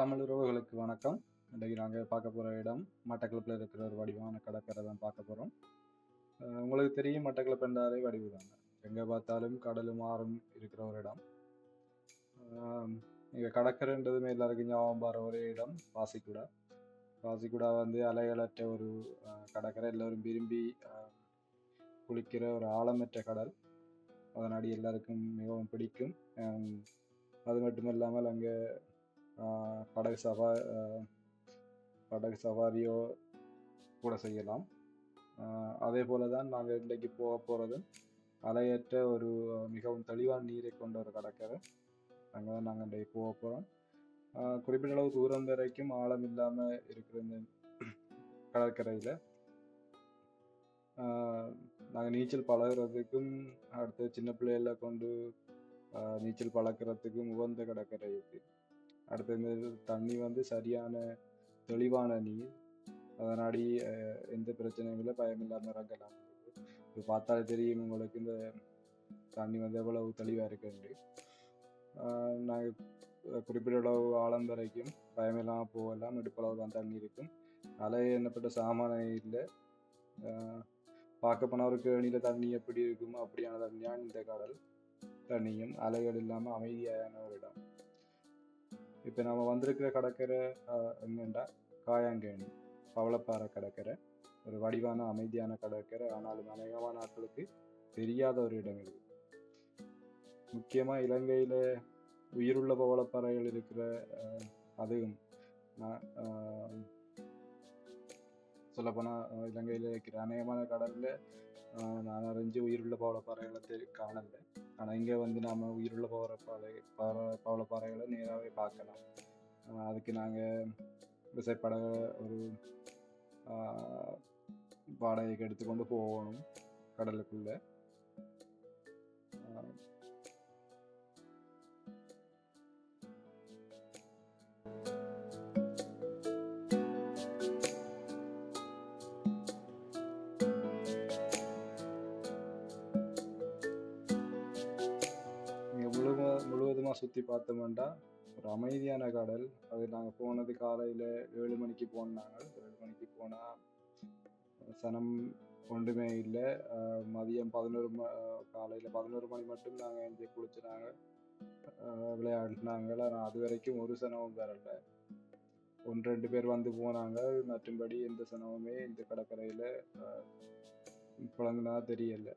தமிழ் உறவுகளுக்கு வணக்கம். இன்றைக்கு நாங்கள் பார்க்க போகிற இடம் மட்டக்களப்பில் இருக்கிற ஒரு வடிவான கடற்கரை தான் பார்க்க போகிறோம் உங்களுக்கு தெரியும் மட்டக்களப்பு என்றாலே வடிவு தாங்க எங்கே பார்த்தாலும் கடலும் ஆறும் இருக்கிற ஒரு இடம். இங்கே கடற்கரைன்றதுமே எல்லாருக்கும் ஞாபகம் வர ஒரே இடம் பாசிக்குடா. பாசிக்குடா வந்து அலைகளற்ற ஒரு கடற்கரை. எல்லோரும் விரும்பி குளிக்கிற ஒரு ஆழமற்ற கடல். அதனாடி எல்லாருக்கும் மிகவும் பிடிக்கும். அது மட்டும் இல்லாமல் அங்கே படகு சவா படகு சவாரியோ கூட செய்யலாம். அதே போல தான் நாங்கள் இன்றைக்கு போக போகிறது அலையற்ற ஒரு மிகவும் தெளிவான நீரை கொண்ட ஒரு கடற்கரை. அங்கே தான் நாங்கள் இன்றைக்கு போக போகிறோம் குறிப்பிட்ட அளவு தூரம் வரைக்கும் ஆழம் இல்லாமல் இருக்கிற இந்த கடற்கரையில் நாங்கள் நீச்சல் பழகுறதுக்கும் அடுத்து சின்ன பிள்ளைகளை கொண்டு நீச்சல் பழக்கிறதுக்கும் உகந்த கடற்கரை இருக்குது அடுத்து இந்த தண்ணி வந்து சரியான தெளிவான நீர். அதனாடி எந்த பிரச்சனையும் இல்லை பயம் இல்லாமல் இறங்கலாம் இப்போ பார்த்தாலே தெரியும் உங்களுக்கு இந்த தண்ணி வந்து எவ்வளவு தெளிவாக இருக்குன்ட்டு. நாங்கள் குறிப்பிட்ட அளவு ஆழம் வரைக்கும் பயமில்லாமல் போகலாம். இடுப்பளவு தான் தண்ணி இருக்கும். அலை என்னப்பட்ட சாமான இல்லை. பார்க்க போனால் ஒரு கேணியில் தண்ணி எப்படி இருக்குமோ அப்படியான தண்ணியான இந்த கடல் தண்ணியும் அலைகள் இல்லாமல் அமைதியான ஒரு இடம். இப்போ நம்ம வந்திருக்கிற கடற்கரை எங்கண்டா? காயாங்கேணி பவளப்பாறை கடற்கரை. ஒரு வடிவான அமைதியான கடற்கரை. ஆனாலும் அநேகமான நாட்களுக்கு தெரியாத ஒரு இடம் இது. முக்கியமாக இலங்கையில் உயிருள்ள பவளப்பாறைகள் இருக்கிற அதுவும் சொல்லப்போனால் இலங்கையில் இருக்கிற அநேகமான கடலில் நான் அறிஞ்சு உயிருள்ள பவளப்பாறைகளை தெரி காணல. ஆனால் இங்கே வந்து நாம் உயிருள்ள போகிற பாறை பவளப்பாறைகளை நேராகவே பார்க்கலாம். அதுக்கு நாங்கள் விசைப்பட ஒரு வாடகைக்கு எடுத்துக்கொண்டு போகணும் கடலுக்குள்ளே. சுற்றி பார்த்தோம்னா ஒரு அமைதியான கடல். அது நாங்கள் போனது காலையில் ஏழு மணிக்கு போனாங்க. ஏழு மணிக்கு போனால் சனம் ஒன்றுமே இல்லை. மதியம் பதினோரு ம காலையில் பதினோரு மணி மட்டும் நாங்கள் இங்கே குளிச்சுனாங்க. விளையாடினாங்க. ஆனால் அது வரைக்கும் ஒரு சனமும் வரல. ஒன்று ரெண்டு பேர் வந்து போனாங்க. மற்றும்படி எந்த சனமுமே இந்த கடற்கரையில் புழங்குனா தெரியலை.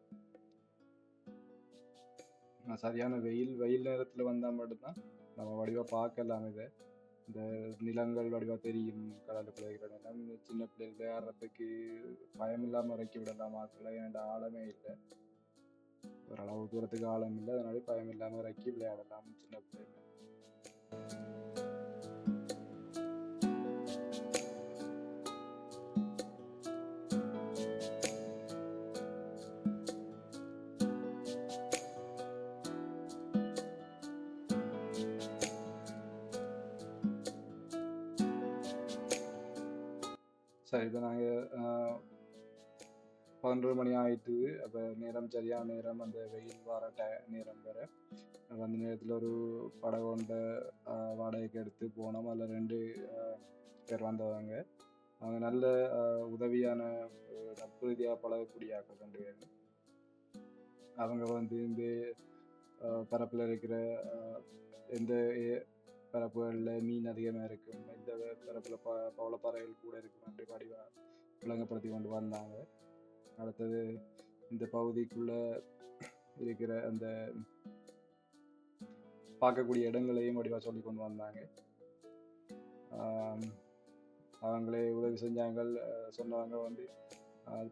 சரியான வெயில் வெயில் நேரத்தில் வந்தால் மட்டும்தான் நம்ம வடிவாக பார்க்கலாம் இதை. இந்த நிலங்கள் வடிவாக தெரியும் கடலுக்குள்ள இருக்கிற நிலம் சின்ன பிள்ளைகள் விளையாடுறதுக்கு பயம் இல்லாமல் இறக்கி விடலாம் ஆட்களை ஏன்டா ஆழமே இல்லை. ஓரளவு தூரத்துக்கு ஆழம் இல்லை அதனால பயம் இல்லாமல் இறக்கி விளையாடலாம் சின்ன பிள்ளைகள். சரி இப்போ நாங்கள் பதினொரு மணி ஆயிட்டு அப்போ நேரம் சரியான நேரம் அந்த வெயில் வர டை நேரம் வேற அந்த நேரத்தில் ஒரு படகு கொண்ட வாடகைக்கு எடுத்து போனோம். அதில் ரெண்டு பேர் வந்தவங்க. அவங்க நல்ல உதவியான நட்பு ரீதியாக பழகக்கூடிய ஆக்கள் ரெண்டு பேர் அவங்க வந்து இந்த பரப்பில் இருக்கிற எந்த ஏ- பரப்புகளில் மீன் அதிகமாக இருக்கும். இந்த பரப்பில் ப பவளப்பாறைகள் கூட இருக்கும். என்று வடிவாக விளங்கப்படுத்தி கொண்டு வந்தாங்க. அடுத்தது இந்த பகுதிக்குள்ளே இருக்கிற அந்த பார்க்கக்கூடிய இடங்களையும் வடிவாக சொல்லி கொண்டு வந்தாங்க. அவங்களே உதவி செஞ்சாங்க. சொன்னவங்க வந்து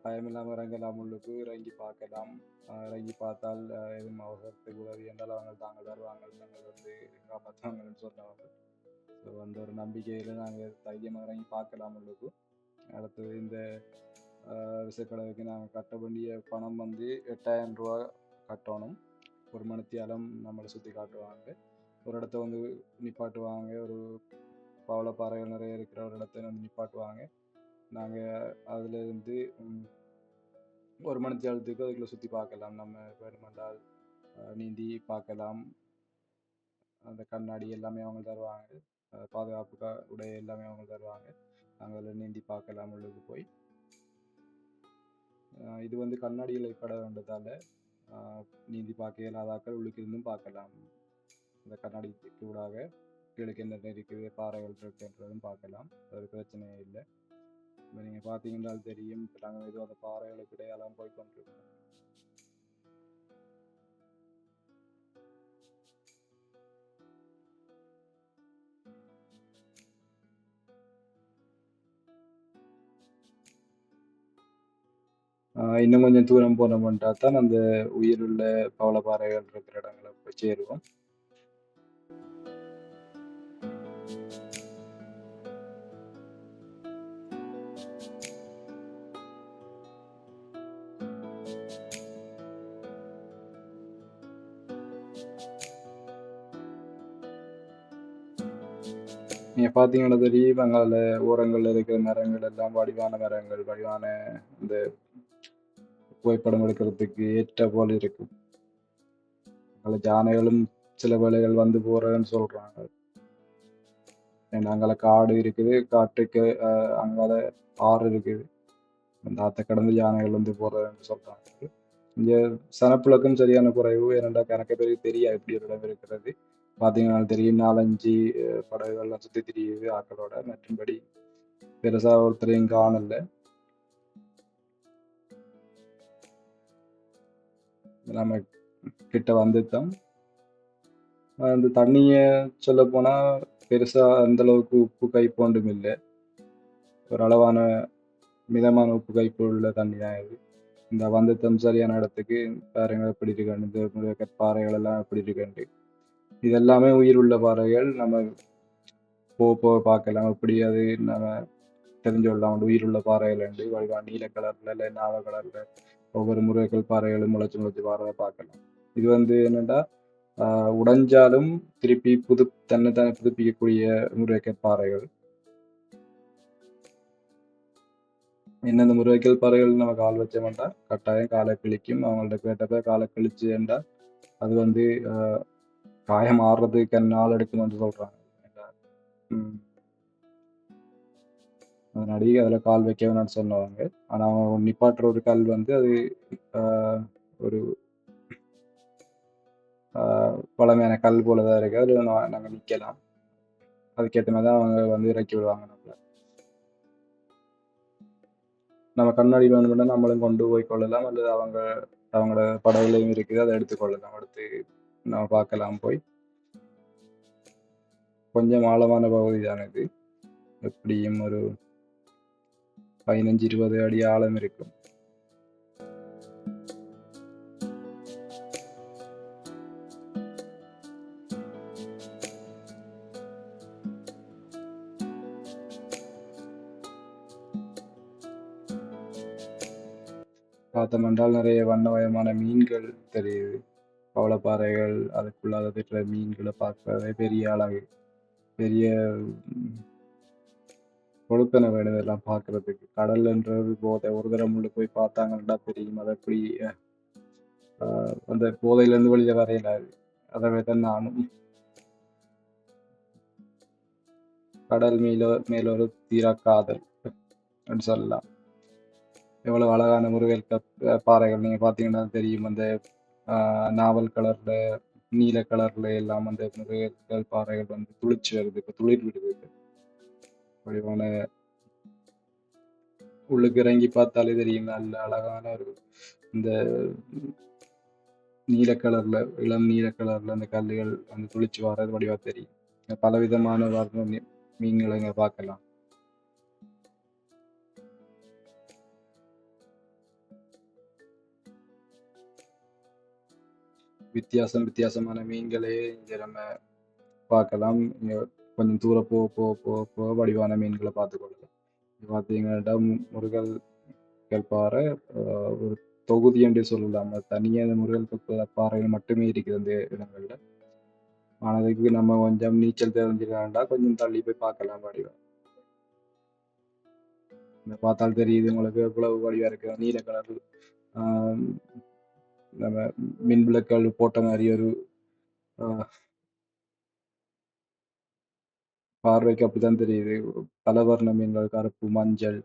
பயமில்லாமல் இறங்கலாம் உள்ளுக்கு இறங்கி பார்க்கலாம். இறங்கி பார்த்தால் எதுவும் அவசரத்துக்கு உதவி என்றால் அவங்க தாங்கள் வருவாங்க. தாங்கள் வந்து காப்பாற்றுவாங்கன்னு சொன்னவங்க ஸோ அந்த ஒரு நம்பிக்கையில் நாங்கள் தைரியமாக இறங்கி பார்க்கலாம் உள்ளுக்கு. அடுத்தது இந்த விசைக்கடவுக்கு நாங்கள் கட்ட வேண்டிய பணம் வந்து எட்டாயிரம் ரூபா கட்டணும். ஒரு மணித்தியாலம் நம்மளை சுற்றி காட்டுவாங்க. ஒரு இடத்த வந்து நிப்பாட்டுவாங்க. ஒரு பவளப்பாறைகள் நிறைய இருக்கிற ஒரு இடத்த வந்து நிப்பாட்டுவாங்க. நாங்கள் அதில் இருந்து ம், ஒரு மணித்தியாலத்துக்கு அதுக்குள்ளே சுற்றி பார்க்கலாம். நம்ம வேணுமென்றால் நீந்தி பார்க்கலாம். அந்த கண்ணாடி எல்லாமே அவங்க தருவாங்க. பாதுகாப்புக்காக உடைய எல்லாமே அவங்க தருவாங்க. நாங்கள் அதில் நீந்தி பார்க்கலாம் உள்ளுக்கு போய். இது வந்து கண்ணாடியில் பட வேண்டதால் நீந்தி பார்க்க இயலாதாக்கள் உள்ளுக்கு இருந்தும் பார்க்கலாம். இந்த கண்ணாடிக்கு ஊடாக கீழுக்கு என்னென்ன இருக்குது பாறைகள் இருக்குன்றதும் பார்க்கலாம். அது பிரச்சனையே இல்லை. இப்போ நீங்கள் பார்த்தீங்கன்னா தெரியும். இப்போ நாங்கள் ஏதோ அந்த பாறைகளுக்கு இடையெல்லாம் போய் கொண்டிருக்கோம். ஆஹ் இன்னும் கொஞ்சம் தூரம் போனோம்ன்றா தான் அந்த உயிருள்ள பவளப்பாறைகள் இருக்கிற இடங்களை போய் சேருவோம். நீங்கள் பார்த்தீங்கன்னா தெரியும் அங்கால ஓரங்களில் இருக்கிற மரங்கள் எல்லாம் வடிவான மரங்கள் வடிவான இந்த புகைப்படம் எடுக்கிறதுக்கு ஏற்ற போல இருக்கும் அங்கால ஜானைகளும் சில வேலைகள் வந்து போறதுன்னு சொல்றாங்க. ஏன்னா அங்கால காடு இருக்குது காட்டுக்கு ஆஹ் அங்கால ஆறு இருக்குது. அந்த ஆற்ற கடந்து யானைகள் வந்து போறதுன்னு சொல்றாங்க. இங்கே சனப்புழக்கம் சரியான குறைவு ஏனென்றா கணக்கு பேருக்கு தெரியாது இப்படி ஒரு இடம் இருக்கிறது. பார்த்தீங்கன்னா தெரியும் நாலஞ்சு படகுகள்லாம் சுற்றி திரியுது ஆக்களோட. மற்றும்படி பெருசாக ஒருத்தரையும் காணல. நம்ம கிட்ட வந்துட்டோம். அந்த தண்ணியை சொல்ல போனால் பெருசாக அந்த அளவுக்கு உப்பு கைப்போண்டும் இல்லை. ஒரு அளவான மிதமான உப்பு கைப்பு உள்ள தண்ணி தான் இது. இந்த வந்தத்தம் சரியான இடத்துக்கு. பாருங்க எப்படி இருக்காண்டு இந்த பாறைகள் எல்லாம் எப்படி இருக்குன்ட்டு. இது எல்லாமே உயிர் உள்ள பாறைகள். நம்ம போக போக பார்க்கலாம். எப்படி அது நம்ம தெரிஞ்சு கொள்ளலாம் உயிர் உள்ள பாறைகள் உண்டு வடிவா நீல கலர்ல இல்லை நாவ கலர்ல ஒவ்வொரு முருகக்கல் பாறைகளும் முளைச்சு முளைச்சு பாறை பார்க்கலாம். இது வந்து என்னென்னா உடைஞ்சாலும் திருப்பி புது தன்னை தானே புதுப்பிக்கக்கூடிய முருகக்கல் பாறைகள். என்னென்ன முருகக்கல் பாறைகள் நம்ம கால் வச்சோம்டா கட்டாயம் காலை கிழிக்கும். அவங்கள்ட்ட கேட்டப்ப காலை கிழிச்சுண்டா அது வந்து காயம் ஆறுறதுக்கு நாள் எடுக்கணும்னு சொல்றாங்க. ம். அதனாடி அதில் கால் வைக்க வேணாம்னு சொன்னவங்க ஆனால் அவங்க நிப்பாட்டுற ஒரு கல் வந்து அது ஆஹ், ஒரு பழமையான கல் போல தான் இருக்கு அதில் நாங்கள் நிற்கலாம் அதுக்கேற்ற மாதிரி தான் அவங்க வந்து இறக்கி விடுவாங்க நம்மள. நம்ம கண்ணாடி வேணும்னா நம்மளும் கொண்டு போய் கொள்ளலாம். அல்லது அவங்க அவங்களோட படகுலையும் இருக்குது. அதை எடுத்துக்கொள்ளலாம் எடுத்து நம்ம பார்க்கலாம் போய். கொஞ்சம் ஆழமான பகுதி தான் இது எப்படியும் ஒரு பதினஞ்சு இருபது அடி ஆழம் இருக்கும். பார்த்தோம் என்றால் நிறைய வண்ணமயமான மீன்கள் தெரியுது. பவளப்பாறைகள் அதுக்குள்ளாக இருக்கிற மீன்களை பார்க்கறதே பெரிய அழகு. பெரிய ம், கொடுப்பனை வேணும் இதெல்லாம் பார்க்கறதுக்கு. கடல்ன்றது போதை ஒரு தடவை உள்ள போய் பார்த்தாங்கன்னா தெரியும். அதை எப்படி ஆஹ், அந்த போதையிலேருந்து வெளியே வரையில அதை. தான் நானும் கடல் மேல மேல ஒரு தீரா காதல் அப்படின்னு சொல்லலாம். எவ்வளவு அழகான முருகல் பாறைகள் நீங்க பாத்தீங்கன்னா தெரியும். அந்த நாவல் கலர்ல நீல கலர்ல எல்லாம் அந்த முருகல் பாறைகள் வந்து துளிச்சு வருது. இப்ப துளிர் விடுது வடிவான உள்ளுக்கு இறங்கி பார்த்தாலே தெரியும். நல்ல அழகான ஒரு இந்த நீல கலர்ல இளம் நீல கலர்ல அந்த கல்லுகள் வந்து துளிச்சு வர்றது வடிவா தெரியும். இங்க பலவிதமான வர்ண மீன்களை இங்க பார்க்கலாம். வித்தியாசம் வித்தியாசமான மீன்களே இங்க நம்ம பார்க்கலாம். கொஞ்சம் தூரம் போக போக போக போக வடிவான மீன்களை பார்த்துக்கொள்ளலாம் இது பார்த்தீங்கன்னா முருகல் பாறை ஆஹ், ஒரு தொகுதி என்று சொல்லலாம். அது தனியாக முருகல் பாறைகள் மட்டுமே இருக்குது அந்த இடங்கள்ல. ஆனதுக்கு நம்ம கொஞ்சம் நீச்சல் தெரிஞ்சுக்காண்டா கொஞ்சம் தள்ளி போய் பார்க்கலாம் வடிவம். பார்த்தால் தெரியுது உங்களுக்கு எவ்வளவு வடிவா இருக்கு. நீல கலர் நம்ம மின் விளக்குகள் போட்ட மாதிரி ஒரு பார்வைக்கு அப்படிதான் தெரியுது. பலவர்ண மீன்கள் கருப்பு மஞ்சள்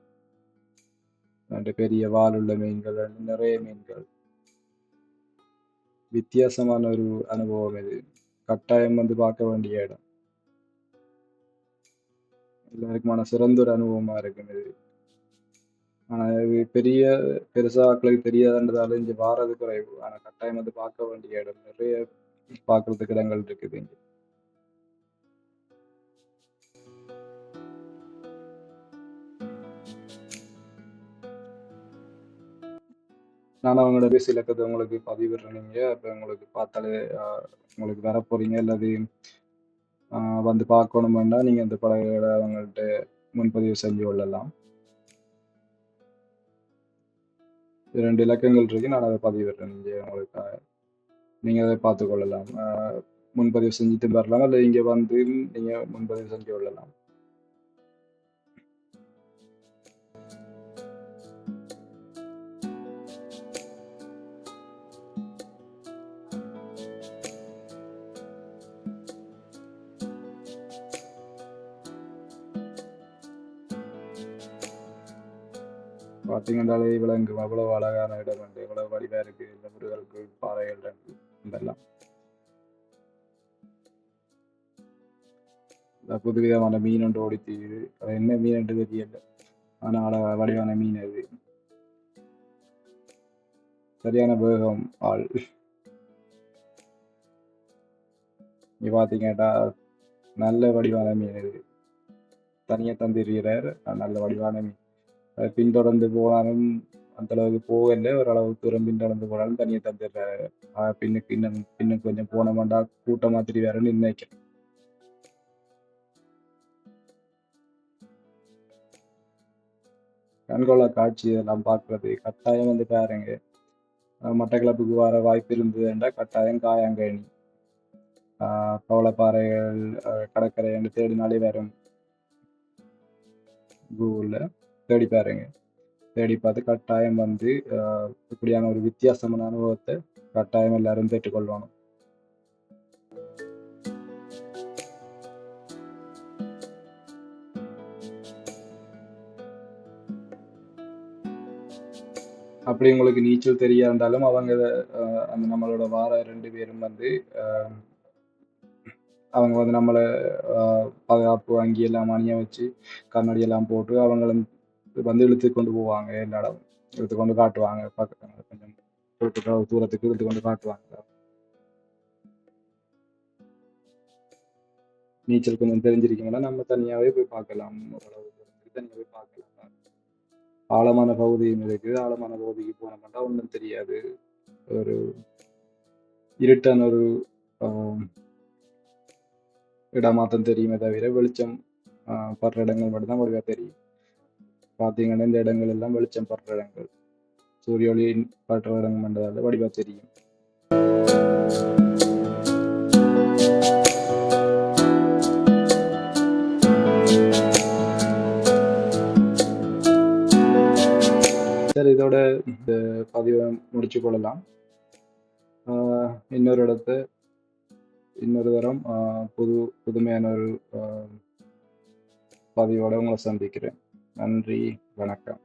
ரெண்டு பெரிய உள்ள மீன்கள் நிறைய மீன்கள். வித்தியாசமான ஒரு அனுபவம் இது. கட்டாயம் வந்து பார்க்க வேண்டிய இடம். எல்லாருக்குமான சிறந்த ஒரு அனுபவமா இருக்கும் இது. ஆனால் பெரிய பெருசா ஆட்களுக்கு தெரியாதுன்றதால இங்க வாரது குறைவு ஆனா கட்டாயம் வந்து பார்க்க வேண்டிய இடம். நிறைய பார்க்கறதுக்கு இடங்கள் இருக்குது இங்க. நான் அவங்களோட பேசி இலக்கத்தை உங்களுக்கு பதிவிடுறேன் நீங்க. அப்ப உங்களுக்கு பார்த்தாலே உங்களுக்கு வர போறீங்க அல்லது வந்து பார்க்கணுமெண்டா நீங்க இந்த படங்களை அவங்கள்ட்ட முன்பதிவு செஞ்சு கொள்ளலாம். ரெண்டு இலக்கங்கள் இருக்கு. நான் அதை பதிவிடுறேன் இங்கே உங்களுக்கு நீங்கள் அதை பார்த்து கொள்ளலாம். முன்பதிவு செஞ்சுட்டு வரலாம். அல்லது இங்கே வந்து நீங்கள் முன்பதிவு செஞ்சு கொள்ளலாம். பார்த்தீங்கன்னாலே விலங்கு அவ்வளவு அழகான இடம் வந்து இவ்வளவு வடிவா இருக்கு இந்த முருகருக்கு பாறைகள் இருக்கு இதெல்லாம். இந்த புதுவிதமான மீன் ஒன்று ஓடித்து அது என்ன மீன் என்று தெரியல ஆனால் அழகா வடிவான மீன் அது. சரியான வேகம் ஆள். நீ பார்த்தீங்கன்னா நல்ல வடிவான மீன் இது தனியா தந்திருக்கிறார். நல்ல வடிவான மீன். பின்தொடர்ந்து போனாலும் அந்த அளவுக்கு போகல. ஓரளவு தூரம் பின்தொடர்ந்து போனாலும் தனியாக தந்துடுறாரு பின்னுக்கு இன்னும் பின்னுக்கு கொஞ்சம் போன மாட்டா கூட்டமா திரிவாருன்னு நினைக்கிறேன் கண்கொள்ளா காட்சி இதெல்லாம் பார்க்கறது கட்டாயம் வந்து பாருங்க அஹ் மட்டக்களப்புக்கு வர வாய்ப்பு இருந்ததுன்றா கட்டாயம் காயாங்கனி பவளப்பாறைகள் கடற்கரை என்று தேடினாலே வரும். கூகுளில். தேடி பாருங்க. தேடி பார்த்து கட்டாயம் வந்து ஆஹ் இப்படியான ஒரு வித்தியாசமான அனுபவத்தை கட்டாயம் எல்லாரும் பெற்றுக்கொள்ளணும். அப்படி உங்களுக்கு நீச்சல் தெரியா இருந்தாலும் அவங்க அந்த நம்மளோட வார ரெண்டு பேரும் வந்து ஆஹ் அவங்க வந்து நம்மளை பாதுகாப்பு அங்கி எல்லாம் அணிய வச்சு கண்ணாடி எல்லாம் போட்டு அவங்களும் வந்து இழுத்து கொண்டு போவாங்க எல்லா இடம். இழுத்து கொண்டு காட்டுவாங்க பக்கத்துல கொஞ்சம் தூரத்துக்கு இழுத்து கொண்டு காட்டுவாங்க. நீச்சல் கொஞ்சம் தெரிஞ்சிருக்கீங்கன்னா நம்ம தனியாவே போய் பார்க்கலாம். ஓரளவு தனியாக போய் பார்க்கலாம். ஆழமான பகுதியும் இருக்கு ஆழமான பகுதிக்கு போனோம்னா ஒன்றும் தெரியாது. ஒரு இருட்டான ஒரு ஆஹ் தெரியுமே தவிர வெளிச்சம் படுற இடங்கள் மட்டும்தான் வடிவா தெரியும். பார்த்தீங்கன்னா இந்த இடங்கள் எல்லாம் வெளிச்சம் படுற இடங்கள். சூரிய ஒளி படுற இடங்கள் மட்டும் வடிவா தெரியும். சார் இதோட இந்த பதிவை முடிச்சு கொள்ளலாம். இன்னொரு இடத்த இன்னொரு தரம் புது புதுமையான ஒரு பதிவோட உங்களை சந்திக்கிறேன். நன்றி வணக்கம்.